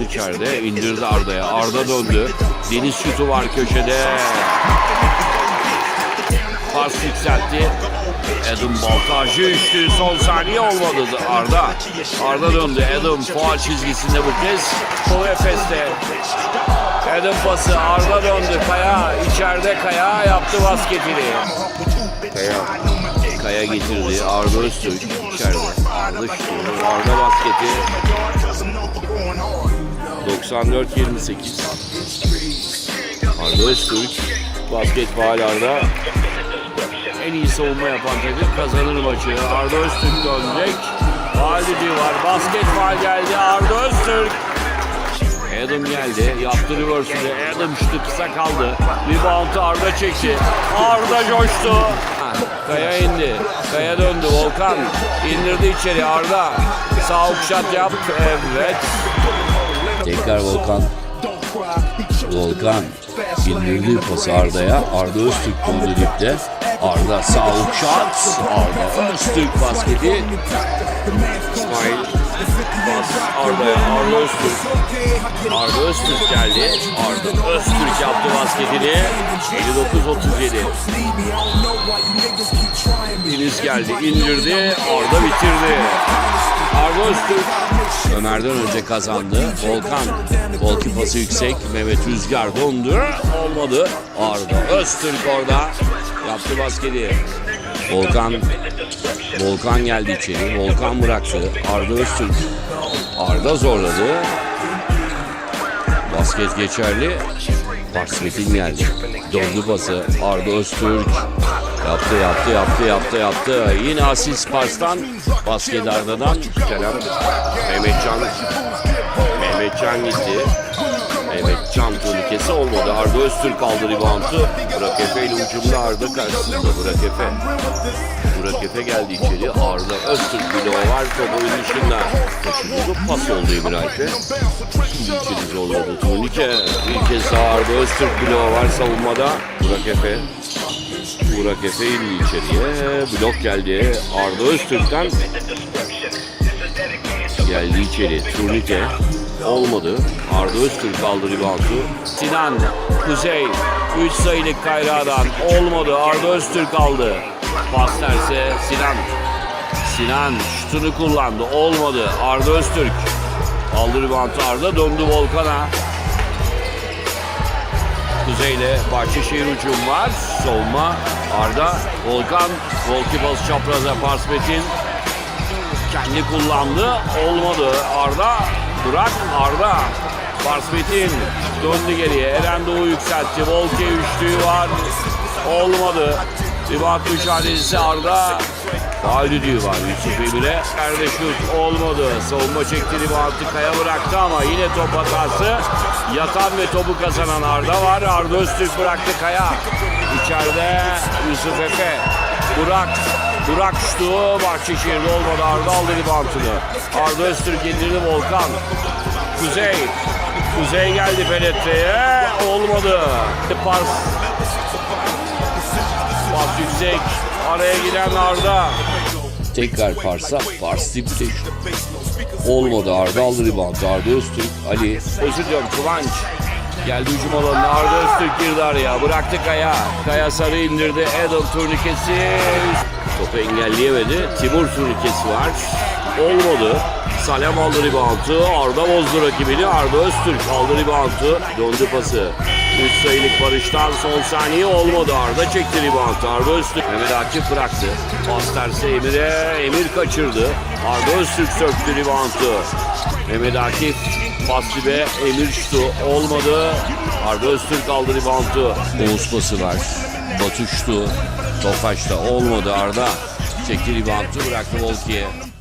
içeride. indirdi Arda'ya. Arda döndü. Deniz şutu var köşede. Pas yükseltti. Adam Baltajı üçlü son saniye olmadı Arda. Arda döndü. Adam faal çizgisinde bu kez. Sol Efes'te. Adam pası Arda döndü. Kaya içeride Kaya yaptı basketini. Kaya. Kaya getirdi. Arda Öztürk içeride. Şutu. Arda basketi. 94-28. Arda Öztürk. Basket faal Arda. En iyi savunma yapan takım kazanır maçı. Arda Öztürk dönecek. Faal var. Basket faal geldi. Arda Öztürk. Adam geldi. Yaptı reverse'ünü. Adam şutu kısa kaldı. Rebound'u Arda çekti. Arda coştu. Kaya indi. Kaya döndü. Volkan indirdi içeri. Arda. Sağ shot yap. Evet. Tekrar Volkan. Volkan indirdiği pası Arda'ya. Arda Öztürk döndü dipte. Arda sağ hook. Arda Öztürk basketi. İsmail Arda'ya Arda Öztürk. Arda Öztürk geldi. Arda Öztürk yaptı basketini. 59-37. Deniz geldi, indirdi. Arda bitirdi. Arda Öztürk Ömer'den önce kazandı. Volkan. Volki pası yüksek. Mehmet Rüzgar dondu. olmadı. Arda Öztürk orada yaptı basketi. Volkan Volkan geldi içeri. Volkan bıraktı. Arda Öztürk. Arda zorladı. Basket geçerli. Basketin geldi. Döndü pası. Arda Öztürk. Yaptı yaptı yaptı yaptı yaptı. Yine asist pastan. Basket Arda'dan. Selam. Mehmetcan. Mehmetcan gitti. Mehmetcan turnikesi olmadı. Arda Öztürk aldı reboundu. Burak Efe ile ucumda Arda karşısında. Burak Efe. Burak Efe geldi içeri. Arda Öztürk bloğu var. Top oyun dışında. Koşucu pas oldu Emir Alp'e. İçeri zorladı. Turnike. Bir kez daha Arda Öztürk bloğu var savunmada. Burak Efe. Burak Efe indi içeriye. Blok geldi. Arda Öztürk'ten geldi içeri. Turnike olmadı. Arda Öztürk aldı reboundu. Sinan Kuzey 3 sayılık kayrağdan olmadı. Arda Öztürk aldı. Pas terse Sinan. Sinan şutunu kullandı. Olmadı. Arda Öztürk aldı reboundu Arda. Döndü Volkan'a. Kuzey'le Bahçeşehir ucum var. Solma Arda. Volkan. Volkibas çapraza Parsmet'in. Kendi kullandı. Olmadı. Arda. Burak. Arda. Parsmet'in. Döndü geriye. Eren Doğu yükseltti. Volke üçlüğü var. Olmadı. Rebound mücadelesi Arda. Faal düdüğü var Yusuf Emir'e. Yerde şut olmadı. Savunma çekti reboundu Kaya bıraktı ama yine top hatası. Yatan ve topu kazanan Arda var. Arda Öztürk bıraktı Kaya. İçeride Yusuf Efe. Burak. Burak şutu Bahçeşehir'de olmadı. Arda aldı reboundunu. Arda Öztürk indirdi Volkan. Kuzey. Kuzey geldi penetreye. Olmadı. Pas. Pas yüksek. Araya giren Arda. Tekrar Pars'a. Pars dipte. Olmadı. Arda aldı rebound. Arda Öztürk. Ali. Özür diliyorum Kıvanç. Geldi hücum alanına Arda Öztürk girdi araya. Bıraktı Kaya. Kaya sarı indirdi. Adam turnikesi. Topu engelleyemedi. Timur turnikesi var. Olmadı. Salem aldı reboundu. Arda bozdu rakibini. Arda Öztürk aldı reboundu. Döndü pası. 3 sayılık barıştan son saniye olmadı. Arda çekti reboundu. Arda Öztürk. Mehmet Akif bıraktı. Pas tersi Emir'e. Emir kaçırdı. Arda Öztürk söktü reboundu. Mehmet Akif pas dibe. Emir şutu olmadı. Arda Öztürk aldı reboundu. Oğuz pası var. Batuştu. Tofaş'ta olmadı Arda. Çekti reboundu bıraktı Volki'ye.